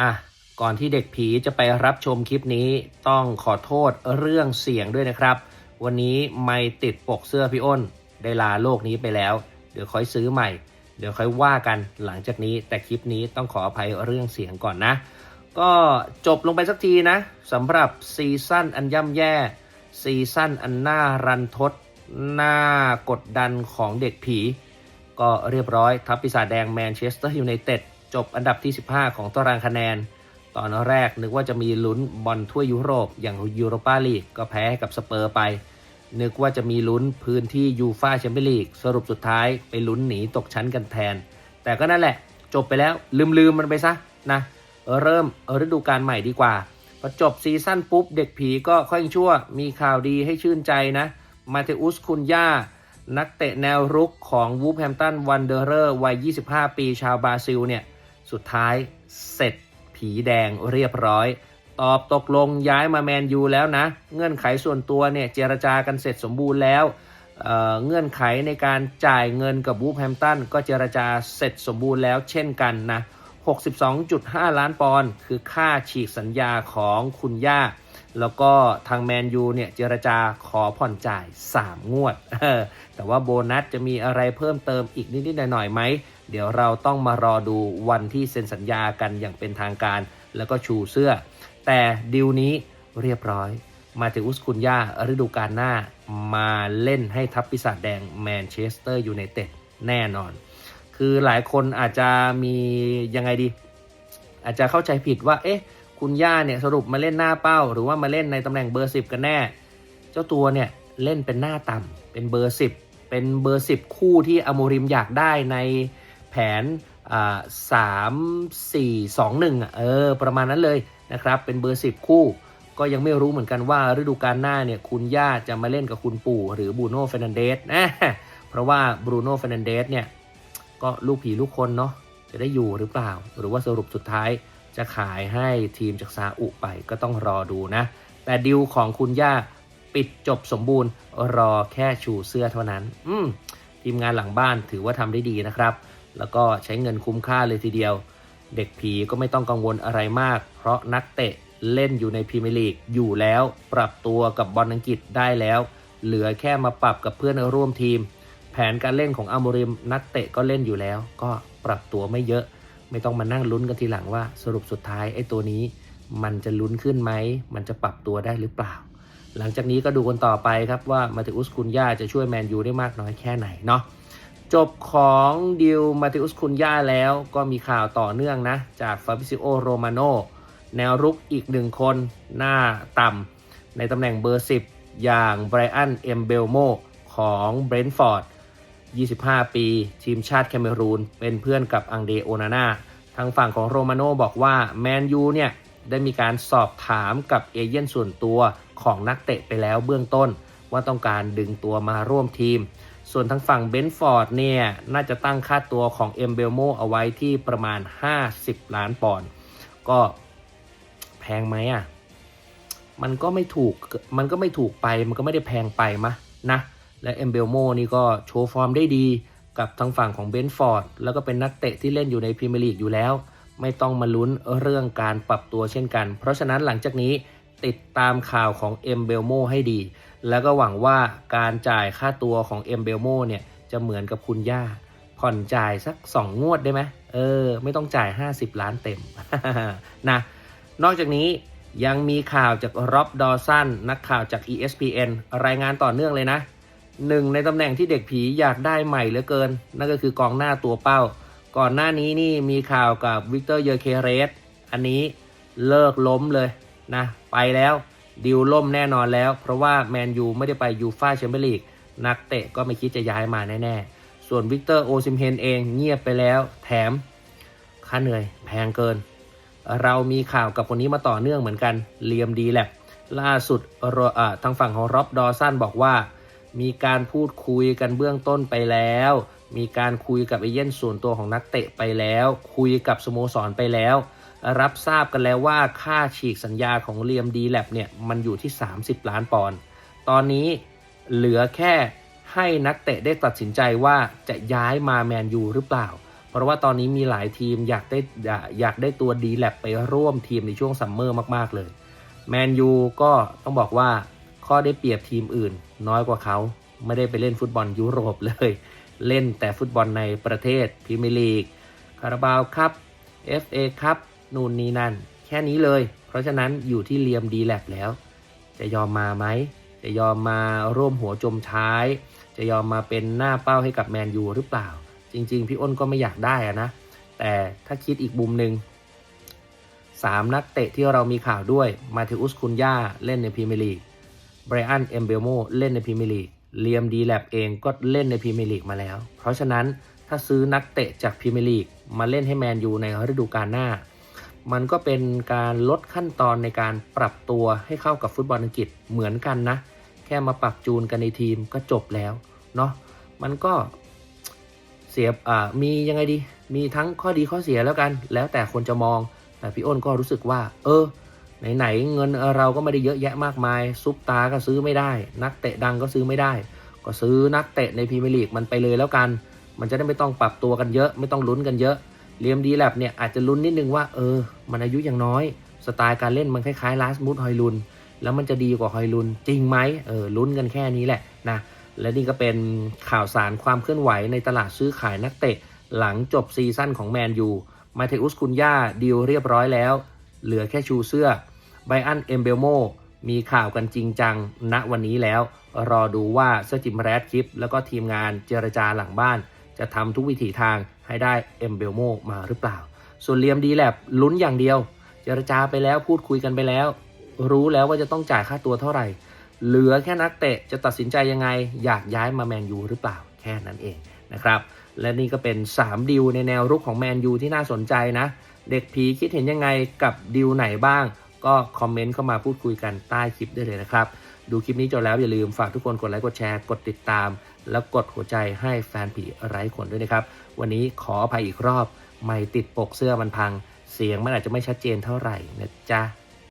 อะก่อนที่เด็กผีจะไปรับชมคลิปนี้ต้องขอโทษเรื่องเสียงด้วยนะครับ วันนี้ไม่ติดปกเสื้อพี่อ้น ได้ลาโลกนี้ไปแล้ว เดี๋ยวค่อยซื้อใหม่ เดี๋ยวค่อยว่ากันหลังจากนี้ แต่คลิปนี้ต้องขออภัยเรื่องเสียงก่อนนะ ก็จบลงไปสักทีนะสำหรับซีซั่นอันย่ำแย่ ซีซั่นอันน่ารันทดน่ากดดันของเด็กผี ก็เรียบร้อยทัพปีศาจแดงแมนเชสเตอร์ยูไนเต็ด จบอันดับที่ 15 ของตารางคะแนน ตอนแรกนึกว่าจะมีลุ้นบอลทั่วยุโรปอย่างยูโรปาลีกก็แพ้ให้กับสเปอร์ไป นึกว่าจะมีลุ้นพื้นที่ยูฟาแชมเปี้ยนลีกสรุปสุดท้ายไปลุ้นหนีตกชั้นกันแทน แต่ก็นั่นแหละ จบไปแล้วลืมๆมันไปซะนะเริ่มฤดูกาลใหม่ดีกว่าพอจบซีซั่นปุ๊บเด็กผีก็ค่อยชั่ว มีข่าวดีให้ชื่นใจนะ มาเทอุสคุนย่า นักเตะแนวรุกของวูฟแฮมตันวันเดอร์เรอร์วัย 25 ปีชาวบราซิลเนี่ย สุดท้ายเสร็จผีแดงเรียบร้อย ตอบตกลงย้ายมาแมนยูแล้วนะ เงื่อนไขส่วนตัวเนี่ยเจรจากันเสร็จสมบูรณ์แล้วเเงื่อนไขในการจ่ายเงินกับวูแฮมตันก็เจรจาเสร็จสมบูรณ์แล้วเช่นกันนะ 62.5 ล้านปอนด์คือค่าฉีกสัญญาของคุณย่า แล้วก็ทางแมนยูเนี่ยเจรจาขอผ่อนจ่าย 3 งวด แต่ว่าโบนัสจะมีอะไรเพิ่มเติมอีกนิดๆหน่อยๆไหม เดี๋ยวเราต้องมารอดูวันที่เซ็นสัญญากันอย่างเป็นทางการ แล้วก็ชูเสื้อ แต่ดีลนี้เรียบร้อย มาถึงอุสคุนย่าฤดูกาลหน้ามาเล่นให้ทัพปีศาจแดงแมนเชสเตอร์ยูไนเต็ดแน่นอน คือหลายคนอาจจะมียังไงดี อาจจะเข้าใจผิดว่าเอ๊ะคุณย่าเนี่ยสรุปมาเล่นหน้าเป้า หรือว่ามาเล่นในตำแหน่งเบอร์สิบกันแน่ เจ้าตัวเนี่ยเล่นเป็นหน้าต่ำเป็นเบอร์สิบเป็นเบอร์สิบคู่ที่อโมริมอยากได้ใน แผนสามสี่สองหนึ่งเออประมาณนั้นเลยนะครับ เป็นเบอร์สิบคู่ ก็ยังไม่รู้เหมือนกันว่าฤดูกาลหน้าเนี่ยคุณย่าจะมาเล่นกับคุณปู่ หรือบูโน่เฟรนันเดสนะเพราะว่าบูโน่เฟรนันเดสเนี่ยก็ลูกผีลูกคนเนาะจะได้อยู่หรือเปล่า หรือว่าสรุปสุดท้ายจะขายให้ทีมจากซาอุไปก็ต้องรอดูนะ แต่ดิวของคุณย่าปิดจบสมบูรณ์รอแค่ชูเสื้อเท่านั้น อืมทีมงานหลังบ้านถือว่าทำได้ดีนะครับ แล้วก็ใช้เงินคุ้มค่าเลยทีเดียว เด็กผีก็ไม่ต้องกังวลอะไรมาก เพราะนักเตะเล่นอยู่ในพรีเมียร์ลีกอยู่แล้ว ปรับตัวกับบอลอังกฤษได้แล้ว เหลือแค่มาปรับกับเพื่อนร่วมทีม แผนการเล่นของอาโมริม นักเตะก็เล่นอยู่แล้ว ก็ปรับตัวไม่เยอะ ไม่ต้องมานั่งลุ้นกันทีหลังว่า สรุปสุดท้ายไอ้ตัวนี้ มันจะลุ้นขึ้นไหมมันจะปรับตัวได้หรือเปล่า หลังจากนี้ก็ดูกันต่อไปครับว่ามาติอุสคุนย่าจะช่วยแมนยูได้มากน้อยแค่ไหนเนาะ จบของดิวมาติอุสคุนย่าแล้วก็มีข่าวต่อเนื่องนะ จากฟาบิซิโอโรมาโนแนวรุกอีกหนึ่งคนหน้าต่ำในตำแหน่งเบอร์ 10 อย่างไบรอันเอมเบลโมของเบรนท์ฟอร์ด 25 ปี ทีมชาติแคเมรูน เป็นเพื่อนกับอังเดโอนาน่าทางฝั่งของโรมาโน่บอกว่าแมนยูเนี่ยได้มีการสอบถามกับเอเย่นส่วนตัวของนักเตะไปแล้วเบื้องต้น ว่าต้องการดึงตัวมาร่วมทีม ส่วนทางฝั่งเบนฟอร์ดเนี่ย น่าจะตั้งค่าตัวของเอมเบลโมเอาไว้ที่ประมาณ 50 ล้านปอนด์ก็แพงไหมอะ มันก็ไม่ถูก มันก็ไม่ถูกไป มันก็ไม่ได้แพงไปมะนะ และเอมเบลโมนี่ก็โชว์ฟอร์มได้ดีกับทางฝั่งของเบนฟอร์ด แล้วก็เป็นนักเตะที่เล่นอยู่ในพรีเมียร์ลีกอยู่แล้ว ไม่ต้องมาลุ้นเรื่องการปรับตัวเช่นกัน เพราะฉะนั้นหลังจากนี้ติดตามข่าวของเอมเบลโมให้ดี แล้วก็หวังว่าการจ่ายค่าตัวของเอมเบลโมเนี่ยจะเหมือนกับคุณย่า ผ่อนจ่ายสัก 2 งวดได้ไหมเออ ไม่ต้องจ่าย 50 ล้านเต็มนะนอกจากนี้ยังมีข่าวจากร็อบดอสันนักข่าวจาก ESPN รายงานต่อเนื่องเลยนะหนึ่งในตำแหน่งที่เด็กผีอยากได้ใหม่เหลือเกิน นั่นก็คือกองหน้าตัวเป้า ก่อนหน้านี้นี่มีข่าวกับวิกเตอร์เยอเคเรสอันนี้เลิกล้มเลยนะ ไปแล้ว ดิวล่มแน่นอนแล้ว เพราะว่าแมนยูไม่ได้ไปยูฟาแชมเปี้ยนลีกนักเตะก็ไม่คิดจะย้ายมาแน่ๆ ส่วนวิกเตอร์โอซิมเฮนเองเงียบไปแล้วแถม ค่าเหนื่อยแพงเกิน เรามีข่าวกับคนนี้มาต่อเนื่องเหมือนกันเลียมดีแหลบล่าสุดทางฝั่งของร็อบดอสันบอกว่า มีการพูดคุยกันเบื้องต้นไปแล้ว มีการคุยกับเอเย่นส่วนตัวของนักเตะไปแล้ว คุยกับสโมสรไปแล้ว รับทราบกันแล้วว่าค่าฉีกสัญญาของเลียมดีแลบเนี่ยมันอยู่ที่ 30 ล้านปอนด์ตอนนี้เหลือแค่ให้นักเตะได้ตัดสินใจว่าจะย้ายมาแมนยูหรือเปล่า เพราะว่าตอนนี้มีหลายทีมอยากได้อยากอยากได้ตัวดีแลบไปร่วมทีมในช่วงซัมเมอร์มากๆเลยแมนยูก็ต้องบอกว่าข้อได้เปรียบทีมอื่น น้อยกว่าเขาไม่ได้ไปเล่นฟุตบอลยุโรปเลย เล่นแต่ฟุตบอลในประเทศพรีเมียร์ลีกคาราบาวครับ FA ครับ นู่นนี่นั่น แค่นี้เลย เพราะฉะนั้นอยู่ที่เลียมดีแลบแล้ว จะยอมมาไหม จะยอมมาร่วมหัวจมท้าย จะยอมมาเป็นหน้าเป้าให้กับแมนยูหรือเปล่า จริง ๆ พี่อ้นก็ไม่อยากได้อะนะ แต่ถ้าคิดอีกมุมหนึ่งสามนักเตะที่เรามีข่าวด้วย มาเทอุสคุนย่าเล่นในพรีเมียร์ลีกไบรอันเอมเบลโมเล่นในพรีเมียร์ลีกเลียมดีแลบเองก็เล่นในพรีเมียร์ลีกมาแล้ว เพราะฉะนั้นถ้าซื้อนักเตะจากพรีเมียร์ลีกมาเล่นให้แมนยูในฤดูกาลหน้า มันก็เป็นการลดขั้นตอนในการปรับตัวให้เข้ากับฟุตบอลอังกฤษเหมือนกันนะ แค่มาปรับจูนกันในทีมก็จบแล้วเนาะมันก็เสียอ่ามียังไงดี มีทั้งข้อดีข้อเสียแล้วกัน แล้วแต่คนจะมอง แต่พี่อ้นก็รู้สึกว่า เออ ไหนๆเงินเราก็ไม่ได้เยอะแยะมากมาย ซุปตาก็ซื้อไม่ได้ นักเตะดังก็ซื้อไม่ได้ ก็ซื้อนักเตะในพรีเมียร์ลีกมันไปเลยแล้วกัน มันจะได้ไม่ต้องปรับตัวกันเยอะ ไม่ต้องลุ้นกันเยอะ เลียมดีแลบเนี่ยอาจจะลุ้นนิดนึงว่าเออ มันอายุยังน้อย สไตล์การเล่นมันคล้ายๆลาสมูดฮอยลุน แล้วมันจะดีกว่าฮอยลุนจริงไหมเออลุ้นกันแค่นี้แหละนะและนี่ก็เป็นข่าวสารความเคลื่อนไหวในตลาดซื้อขายนักเตะ หลังจบซีซั่นของแมนยูมาเทอุสคุนย่าดีลเรียบร้อยแล้ว เหลือแค่ชูเสื้อไบอันเอมเบลโมมีข่าวกันจริงจังณวันนี้แล้ว รอดูว่าเซอร์จิมแรดคลิป แล้วก็ทีมงานเจรจาหลังบ้าน จะทำทุกวิถีทาง ให้ได้เอมเบลโมมาหรือเปล่า ส่วนเลียมดีแลบลุ้นอย่างเดียว เจรจาไปแล้วพูดคุยกันไปแล้ว รู้แล้วว่าจะต้องจ่ายค่าตัวเท่าไหร่ เหลือแค่นักเตะจะตัดสินใจยังไง อยากย้ายมาแมนยูหรือเปล่าแค่นั้นเองนะครับและนี่ก็เป็น 3 ดิวในแนวรุกของแมนยูที่น่าสนใจนะ เด็กผีคิดเห็นยังไงกับดิวไหนบ้าง ก็คอมเมนต์เข้ามาพูดคุยกันใต้คลิปได้เลยนะครับ ดูคลิปนี้จบแล้วอย่าลืมฝากทุกคนกดไลค์กดแชร์กดติดตาม แล้วกดหัวใจให้แฟนผีไร้ขนด้วยนะครับ วันนี้ขออภัยอีกรอบ ไม่ติดปกเสื้อมันพัง เสียงมันอาจจะไม่ชัดเจนเท่าไหร่นะจ๊ะ